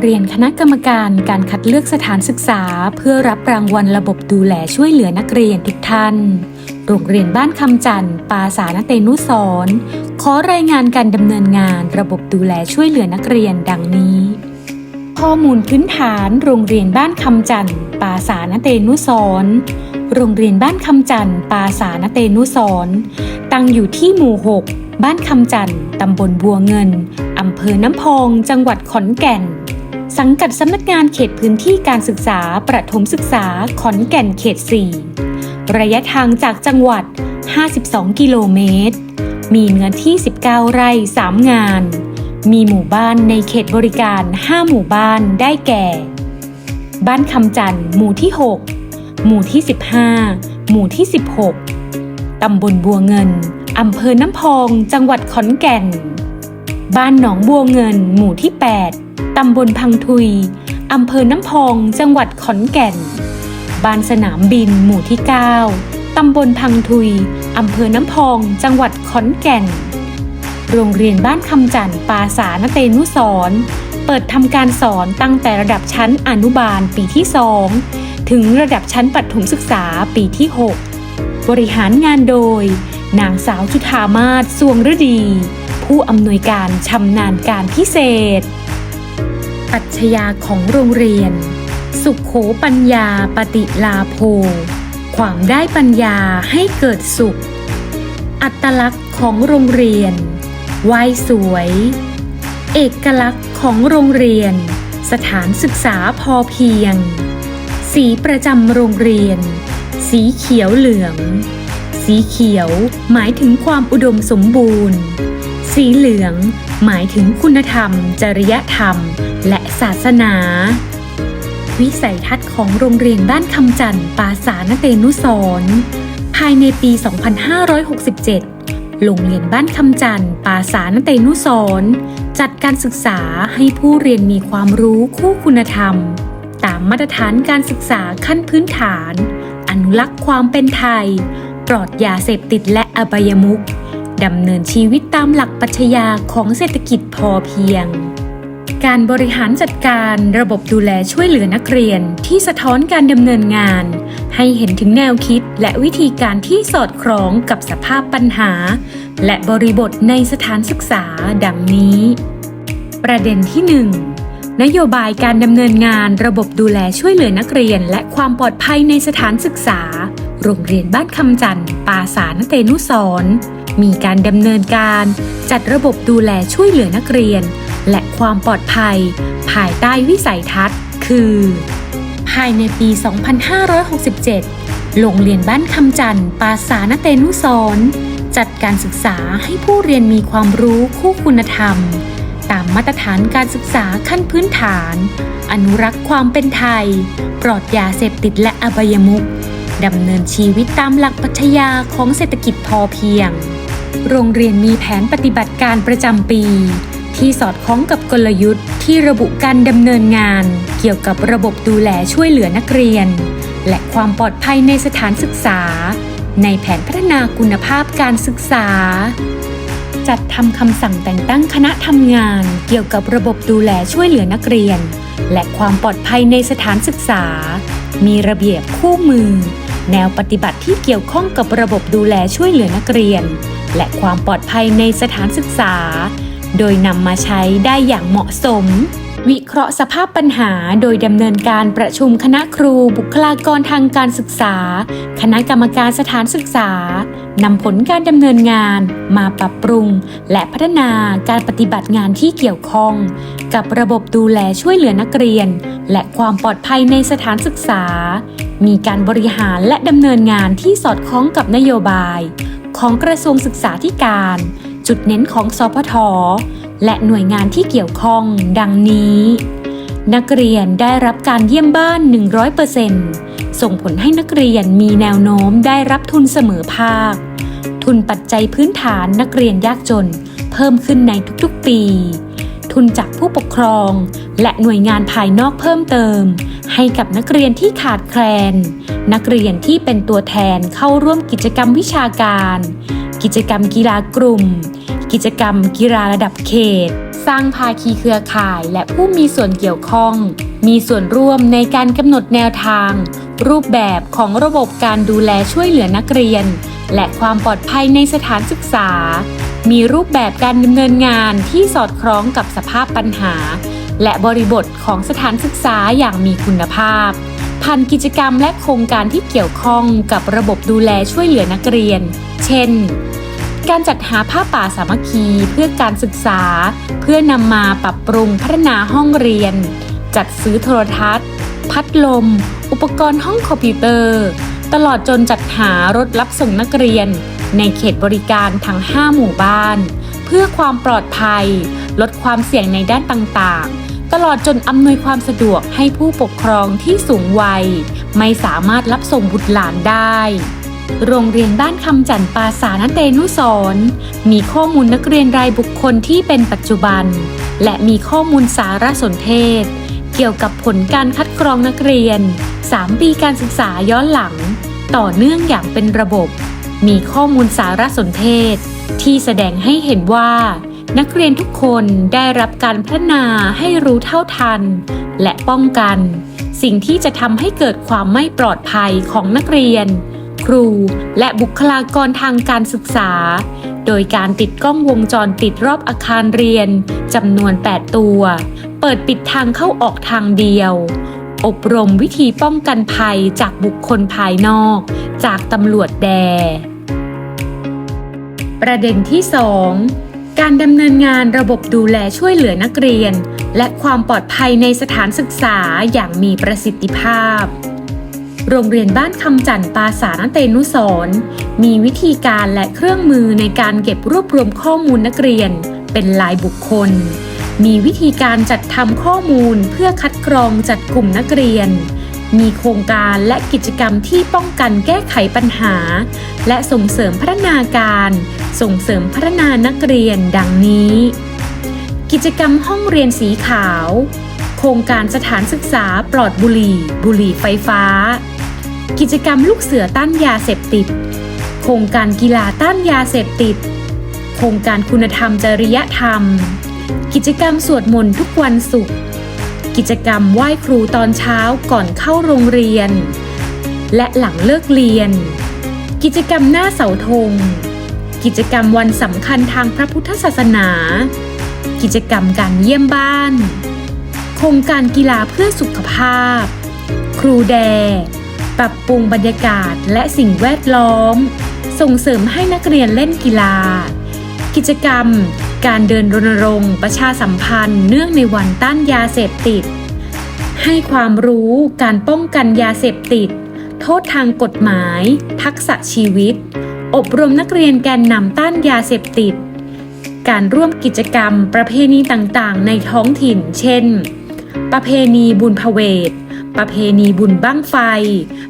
เรียนคณะกรรมการการคัดเลือกสถานศึกษา เพื่อรับรางวัลระบบดูแลช่วยเหลือนักเรียนทุกท่าน โรงเรียนบ้านคำจันทร์ปาสานเตนุสรณ์ขอรายงานการดำเนินงานระบบดูแลช่วยเหลือนักเรียนดังนี้ ข้อมูลพื้นฐาน โรงเรียนบ้านคำจันทร์ปาสานเตนุสรณ์โรงเรียนบ้านคำจันทร์ปาสานเตนุสรณ์ตั้งอยู่ที่หมู่ 6 บ้านคำจันทร์ตำบลบัวเงิน อำเภอน้ำพอง จังหวัดขอนแก่น สังกัดสำนักงานเขตพื้นที่การศึกษา ประถมศึกษาขอนแก่นเขต 4 ระยะทางจากจังหวัด 52 กิโลเมตร มีเนื้อที่ 19 ไร่ 3 งาน มีหมู่บ้านในเขตบริการ 5 หมู่บ้านได้แก่ บ้านคำจันทร์หมู่ที่ 6 หมู่ที่ 15 หมู่ที่ 16 ตำบลบัวเงินอำเภอน้ำพอง จังหวัดขอนแก่น บ้านหนองบัวเงิน หมู่ที่ 8 ตำบลพังทุย อำเภอน้ำพอง จังหวัดขอนแก่น บ้านสนามบิน หมู่ที่ 9 ตำบลพังทุย อำเภอน้ำพอง จังหวัดขอนแก่น โรงเรียนบ้านคำจันทร์ปาสานเตนุสรณ์เปิดทำการสอนตั้งแต่ระดับชั้นอนุบาลปีที่ 2 ถึงระดับชั้นประถมศึกษาปีที่ 6 บริหารงานโดย นางสาวจุธามาศสวงฤดี ผู้อำนวยการชำนาญการพิเศษ ปัชญาของโรงเรียน สุขโขปัญญาปฏิลาโภ ความได้ปัญญาให้เกิดสุข อัตลักษณ์ของโรงเรียนไหว้สวย เอกลักษณ์ของโรงเรียน สถานศึกษาพอเพียง สีประจำโรงเรียน สีเขียวเหลือง สีเขียวหมายถึงความอุดมสมบูรณ์ สีเหลือง หมายถึงคุณธรรม จริยธรรม และศาสนา วิสัยทัศน์ของโรงเรียนบ้านคำจันทร์ปาสานเตนุสรณ์ภายในปี 2567 โรงเรียนบ้านคำจันทร์ปาสานเตนุสรณ์จัดการศึกษาให้ผู้เรียนมีความรู้คู่คุณธรรม ตามมาตรฐานการศึกษาขั้นพื้นฐาน อนุรักษ์ความเป็นไทย ปลอดยาเสพติดและอบายมุข ดำเนินชีวิตตามหลักปัชญาของเศรษฐกิจพอเพียง การบริหารจัดการระบบดูแลช่วยเหลือนักเรียนที่สะท้อนการดำเนินงาน ให้เห็นถึงแนวคิดและวิธีการที่สอดคล้องกับสภาพปัญหา และบริบทในสถานศึกษาดังนี้ ประเด็นที่ 1นโยบายการดำเนินงานระบบดูแลช่วยเหลือนักเรียน และความปลอดภัยในสถานศึกษา โรงเรียนบ้านคำจันทร์ปาสานเตนุสร มีการดำเนินการจัดระบบดูแลช่วยเหลือนักเรียน และความปลอดภัย ภายใต้วิสัยทัศน์ คือ ภายในปี 2567 โรงเรียนบ้านคำจันทร์ปาสานเตนุสรณ์จัดการศึกษาให้ผู้เรียนมีความรู้คู่คุณธรรม ตามมาตรฐานการศึกษาขั้นพื้นฐาน อนุรักษ์ความเป็นไทย ปลอดยาเสพติดและอบายมุขดำเนินชีวิตตามหลักปรัชญาของเศรษฐกิจพอเพียง โรงเรียนมีแผนปฏิบัติการประจำปี ที่สอดคล้องกับกลยุทธ์ที่ระบุการดำเนินงาน เกี่ยวกับระบบดูแลช่วยเหลือนักเรียน และความปลอดภัยในสถานศึกษา ในแผนพัฒนาคุณภาพการศึกษา จัดทำคำสั่งแต่งตั้งคณะทำงาน เกี่ยวกับระบบดูแลช่วยเหลือนักเรียน และความปลอดภัยในสถานศึกษา มีระเบียบคู่มือ แนวปฏิบัติที่เกี่ยวข้องกับระบบดูแลช่วยเหลือนักเรียน และความปลอดภัยในสถานศึกษา โดยนำมาใช้ได้อย่างเหมาะสม วิเคราะห์สภาพปัญหาโดยดำเนินการประชุมคณะครูบุคลากรทางการศึกษา คณะกรรมการสถานศึกษานำผลการดำเนินงานมาปรับปรุง และพัฒนาการปฏิบัติงานที่เกี่ยวข้อง กับระบบดูแลช่วยเหลือนักเรียน และความปลอดภัยในสถานศึกษา มีการบริหารและดำเนินงานที่สอดคล้องกับนโยบาย ของกระทรวงศึกษาธิการ จุดเน้นของสพท และหน่วยงานที่เกี่ยวข้องดังนี้ นักเรียนได้รับการเยี่ยมบ้าน 100%ส่งผลให้นักเรียนมีแนวโน้มได้รับทุนเสมอภาค ทุนปัจจัยพื้นฐานนักเรียนยากจนเพิ่มขึ้นในทุกๆปี ทุนจากผู้ปกครอง และหน่วยงานภายนอกเพิ่มเติม ให้กับนักเรียนที่ขาดแคลน นักเรียนที่เป็นตัวแทนเข้าร่วมกิจกรรมวิชาการ กิจกรรมกีฬากลุ่ม กิจกรรมกีฬาระดับเขต สร้างภาคีเครือข่ายและผู้มีส่วนเกี่ยวข้อง มีส่วนร่วมในการกำหนดแนวทาง รูปแบบของระบบการดูแลช่วยเหลือนักเรียน และความปลอดภัยในสถานศึกษา มีรูปแบบการดำเนินงานที่สอดคล้องกับสภาพปัญหา และบริบทของสถานศึกษาอย่างมีคุณภาพ ผ่านกิจกรรมและโครงการที่เกี่ยวข้องกับระบบดูแลช่วยเหลือนักเรียน เช่น การจัดหาผ้าป่าสามัคคีเพื่อการศึกษา เพื่อนำมาปรับปรุงพัฒนาห้องเรียน จัดซื้อโทรทัศน์ พัดลม อุปกรณ์ห้องคอมพิวเตอร์ ตลอดจนจัดหารถรับส่งนักเรียน ในเขตบริการทั้ง 5 หมู่บ้าน เพื่อความปลอดภัย ลดความเสี่ยงในด้านต่างๆ ตลอดจนอำนวยความสะดวกให้ผู้ปกครองที่สูงวัย ไม่สามารถรับส่งบุตรหลานได้ โรงเรียนบ้านคำจันทร์ปาสานเตนุสรณ์มีข้อมูลนักเรียนรายบุคคลที่เป็นปัจจุบัน และมีข้อมูลสารสนเทศ เกี่ยวกับผลการคัดกรองนักเรียน 3 ปีการศึกษาย้อนหลัง ต่อเนื่องอย่างเป็นระบบ มีข้อมูลสารสนเทศ ที่แสดงให้เห็นว่า นักเรียนทุกคนได้รับการพัฒนาให้รู้เท่าทัน และป้องกัน สิ่งที่จะทำให้เกิดความไม่ปลอดภัยของนักเรียน ครูและบุคลากรทางการศึกษา โดยการติดกล้องวงจรปิดรอบอาคารเรียนจำนวน 8 ตัว เปิดปิดทางเข้าออกทางเดียว อบรมวิธีป้องกันภัยจากบุคคลภายนอก จากตำรวจแด ประเด็นที่ 2 การดำเนินงานระบบดูแลช่วยเหลือนักเรียน และความปลอดภัยในสถานศึกษาอย่างมีประสิทธิภาพ โรงเรียนบ้านคำจันทร์ปาสารเตนุสรมีวิธีการและเครื่องมือในการเก็บรวบรวมข้อมูลนักเรียน เป็นลายบุคคล มีวิธีการจัดทำข้อมูลเพื่อคัดกรองจัดกลุ่มนักเรียน มีโครงการและกิจกรรมที่ป้องกันแก้ไขปัญหา และส่งเสริมพัฒนาการ ส่งเสริมพัฒนานักเรียนดังนี้ กิจกรรมห้องเรียนสีขาว โครงการสถานศึกษาปลอดบุหรี่ บุหรี่ไฟฟ้า กิจกรรมลูกเสือต้านยาเสพติด โครงการกีฬาต้านยาเสพติด โครงการคุณธรรมจริยธรรม กิจกรรมสวดมนต์ทุกวันศุกร์ กิจกรรมไหว้ครูตอนเช้าก่อนเข้าโรงเรียน และหลังเลิกเรียน กิจกรรมหน้าเสาธง กิจกรรมวันสำคัญทางพระพุทธศาสนา กิจกรรมการเยี่ยมบ้าน โครงการกีฬาเพื่อสุขภาพ ครูแด ปรับปรุงบรรยากาศและสิ่งแวดล้อม ส่งเสริมให้นักเรียนเล่นกีฬา กิจกรรม การเดินรณรงค์ ประชาสัมพันธ์ เนื่องในวันต้านยาเสพติด ให้ความรู้การป้องกันยาเสพติด โทษทางกฎหมาย ทักษะชีวิต อบรมนักเรียนแกนนำต้านยาเสพติด การร่วมกิจกรรมประเพณีต่างๆ ในท้องถิ่น เช่น ประเพณีบุญพเวทประเพณีบุญบ้างไฟ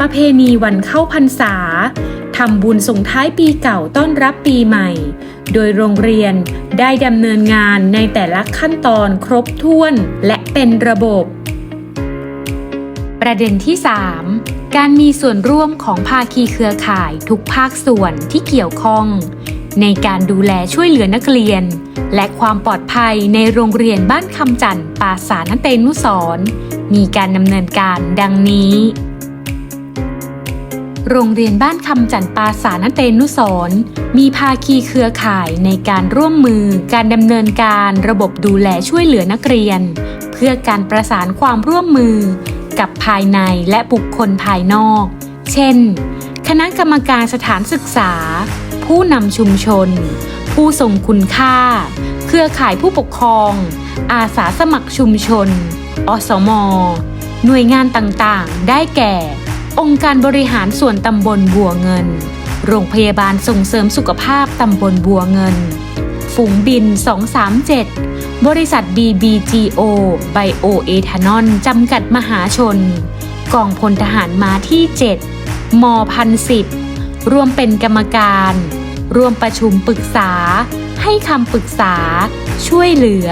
ประเพณีวันเข้าพรรษาทำบุญส่งท้ายปีเก่าต้อนรับปีใหม่ โดยโรงเรียน ได้ดำเนินงานในแต่ละขั้นตอนครบถ้วนและเป็นระบบ ประเด็นที่ 3 การมีส่วนร่วมของภาคีเครือข่ายทุกภาคส่วนที่เกี่ยวข้อง ในการดูแลช่วยเหลือนักเรียน และความปลอดภัยในโรงเรียนบ้านคำจันทร์ปาสานเตนุสรมีการดำเนินการดังนี้ โรงเรียนบ้านคำจันทร์ปาสานเตนุสรมีภาคีเครือข่ายในการร่วมมือการดำเนินการระบบดูแลช่วยเหลือนักเรียน เพื่อการประสานความร่วมมือ กับภายในและบุคคลภายนอก เช่น คณะกรรมการสถานศึกษา ผู้นำชุมชน ผู้ทรงคุณค่า เครือข่ายผู้ปกครอง อาสาสมัครชุมชน อสม หน่วยงานต่างๆ ได้แก่ องค์การบริหารส่วนตำบลบัวเงิน โรงพยาบาลส่งเสริมสุขภาพตำบลบัวเงิน ฝูงบิน 237 บริษัท BBGO Bio Ethanol จำกัดมหาชน กองพลทหารม้าที่ 7 มพันสิบร่วมเป็นกรรมการ ร่วมประชุมปรึกษา ให้คำปรึกษา ช่วยเหลือ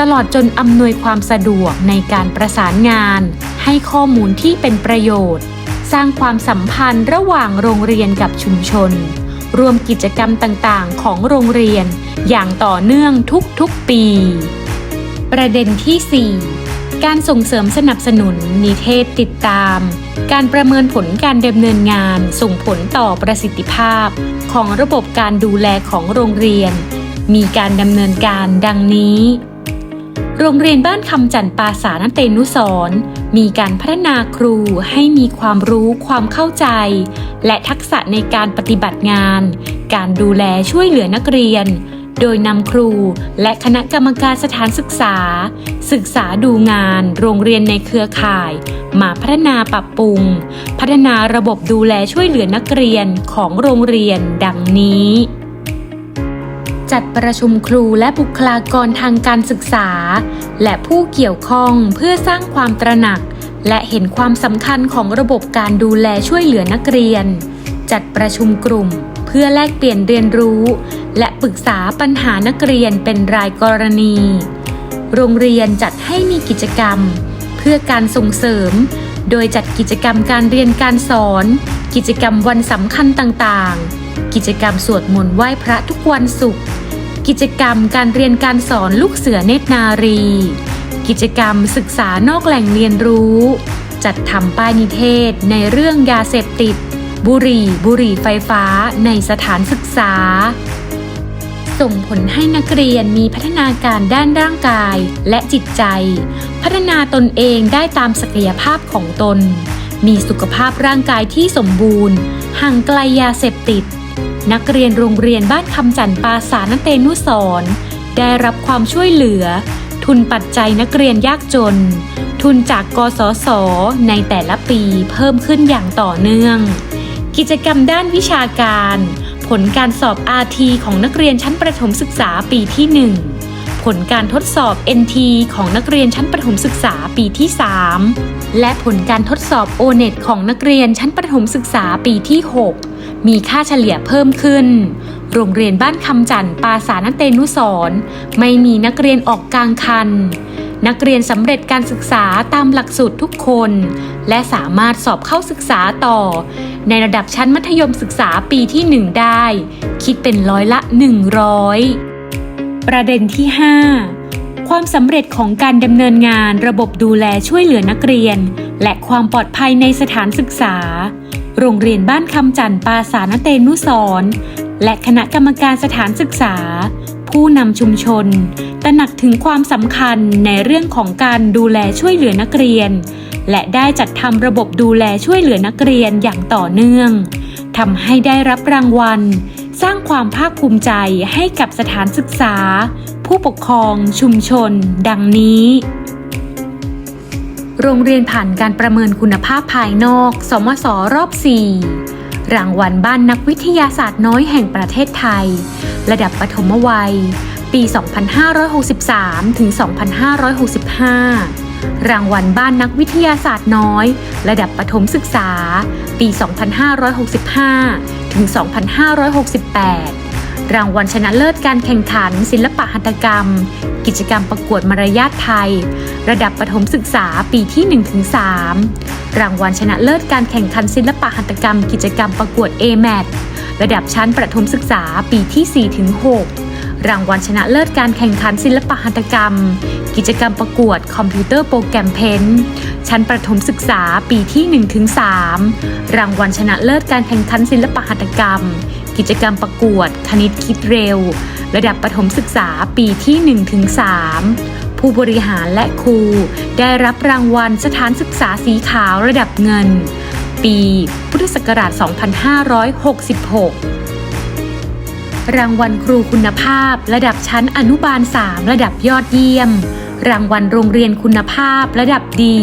ตลอดจนอำนวยความสะดวกในการประสานงาน ให้ข้อมูลที่เป็นประโยชน์ สร้างความสัมพันธ์ระหว่างโรงเรียนกับชุมชน รวมกิจกรรมต่างๆ ของโรงเรียนอย่างต่อเนื่องทุกๆปี ประเด็นที่ 4 การส่งเสริมสนับสนุนนิเทศติดตาม การประเมินผลการดำเนินงานส่งผลต่อประสิทธิภาพ ของระบบการดูแลของโรงเรียน มีการดำเนินการดังนี้ โรงเรียนบ้านคำจันทร์ปาสานเตนุสรณ์มีการพัฒนาครูให้มีความรู้ความเข้าใจ และทักษะในการปฏิบัติงาน การดูแลช่วยเหลือนักเรียน โดยนำครูและคณะกรรมการสถานศึกษา ศึกษาดูงาน โรงเรียนในเครือข่าย มาพัฒนาปรับปรุง พัฒนาระบบดูแลช่วยเหลือนักเรียนของโรงเรียนดังนี้ จัดประชุมครูและบุคลากรทางการศึกษา และผู้เกี่ยวข้องเพื่อสร้างความตระหนัก และเห็นความสำคัญของระบบการดูแลช่วยเหลือนักเรียน จัดประชุมกลุ่ม เพื่อแลกเปลี่ยนเรียนรู้ และปรึกษาปัญหานักเรียนเป็นรายกรณี โรงเรียนจัดให้มีกิจกรรม เพื่อการส่งเสริม โดยจัดกิจกรรมการเรียนการสอน กิจกรรมวันสำคัญต่างๆ กิจกรรมสวดมนต์ไหว้พระทุกวันศุกร์ กิจกรรมการเรียนการสอนลูกเสือเนตรนารี กิจกรรมศึกษานอกแหล่งเรียนรู้ จัดทำป้ายนิเทศในเรื่องยาเสพติด บุหรี่ บุหรี่ไฟฟ้าในสถานศึกษา ส่งผลให้นักเรียนมีพัฒนาการด้านร่างกายและจิตใจ พัฒนาตนเองได้ตามศักยภาพของตนมีสุขภาพร่างกายที่สมบูรณ์ ห่างไกลยาเสพติด นักเรียนโรงเรียนบ้านคำจันทร์ปาสานเตนุสรณ์ได้รับความช่วยเหลือ ทุนปัจจัยนักเรียนยากจน ทุนจากกสศในแต่ละปีเพิ่มขึ้นอย่างต่อเนื่อง กิจกรรมด้านวิชาการ ผลการสอบ RT ของนักเรียนชั้นประถมศึกษาปีที่ 1 ผลการทดสอบ NT ของนักเรียนชั้นประถมศึกษาปีที่ 3 และผลการทดสอบ O-NET ของนักเรียนชั้นประถมศึกษาปีที่ 6 มีค่าเฉลี่ยเพิ่มขึ้น โรงเรียนบ้านคำจันทร์ปาสานเตนุสรณ์ไม่มีนักเรียนออกกลางคัน นักเรียนสำเร็จการศึกษาตามหลักสูตรทุกคน และสามารถสอบเข้าศึกษาต่อ ในระดับชั้นมัธยมศึกษาปีที่ 1 ได้ คิดเป็นร้อยละ 100 ประเด็นที่ 5 ความสำเร็จของการดำเนินงานระบบดูแลช่วยเหลือนักเรียน และความปลอดภัยในสถานศึกษา โรงเรียนบ้านคำจันทร์ปาสานเตนุสรณ์และคณะกรรมการสถานศึกษา ผู้นำชุมชน ตระหนักถึงความสำคัญในเรื่องของการดูแลช่วยเหลือนักเรียน และได้จัดทำระบบดูแลช่วยเหลือนักเรียนอย่างต่อเนื่องทำให้ได้รับรางวัล สร้างความภาคภูมิใจให้กับสถานศึกษา ผู้ปกครองชุมชน ดังนี้ โรงเรียนผ่านการประเมินคุณภาพภายนอก สมสรอบ 4 รางวัลบ้านนักวิทยาศาสตร์น้อยแห่งประเทศไทย ระดับปฐมวัย ปี 2563 ถึง 2565 รางวัลบ้านนักวิทยาศาสตร์น้อย ระดับประถมศึกษา ปี 2565 ถึง 2568รางวัลชนะเลิศการแข่งขัน ศิลปะหัตถกรรม กิจกรรมประกวดมารยาทไทย ระดับประถมศึกษาปีที่ 1-3 รางวัลชนะเลิศการแข่งขันศิลปะหัตถกรรม กิจกรรมประกวด AMAT ระดับชั้นประถมศึกษาปีที่ 4-6 รางวัลชนะเลิศการแข่งขันศิลปะหัตถกรรม กิจกรรมประกวดคอมพิวเตอร์โปรแกรมเพนชั้นประถมศึกษาปีที่ 1-3 รางวัลชนะเลิศการแข่งขันศิลปะหัตถกรรม กิจกรรมประกวด คณิตคิดเร็ว ระดับประถมศึกษาปีที่ 1-3 ผู้บริหารและครูได้รับรางวัลสถานศึกษาสีขาวระดับเงิน ปีพุทธศักราช 2566รางวัลครูคุณภาพ ระดับชั้นอนุบาล 3 ระดับยอดเยี่ยม รางวัลโรงเรียนคุณภาพระดับดี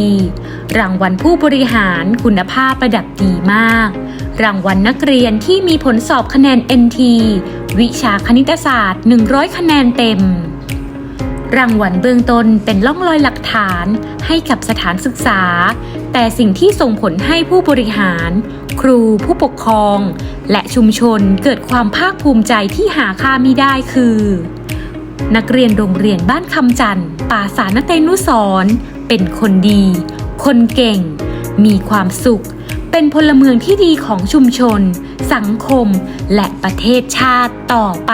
รางวัลผู้บริหารคุณภาพระดับดีมาก รางวัลนักเรียนที่มีผลสอบคะแนน NT วิชาคณิตศาสตร์ 100 คะแนนเต็ม รางวัลเบื้องต้นเป็นล่องรอยหลักฐานให้กับสถานศึกษา แต่สิ่งที่ส่งผลให้ผู้บริหาร ครูผู้ปกครอง และชุมชนเกิดความภาคภูมิใจที่หาค่ามิได้คือ นักเรียนโรงเรียนบ้านคำจันทร์ป่าสานเตนุสรณ์เป็นคนดี คนเก่ง มีความสุข เป็นพลเมืองที่ดีของชุมชน สังคม และประเทศชาติต่อไป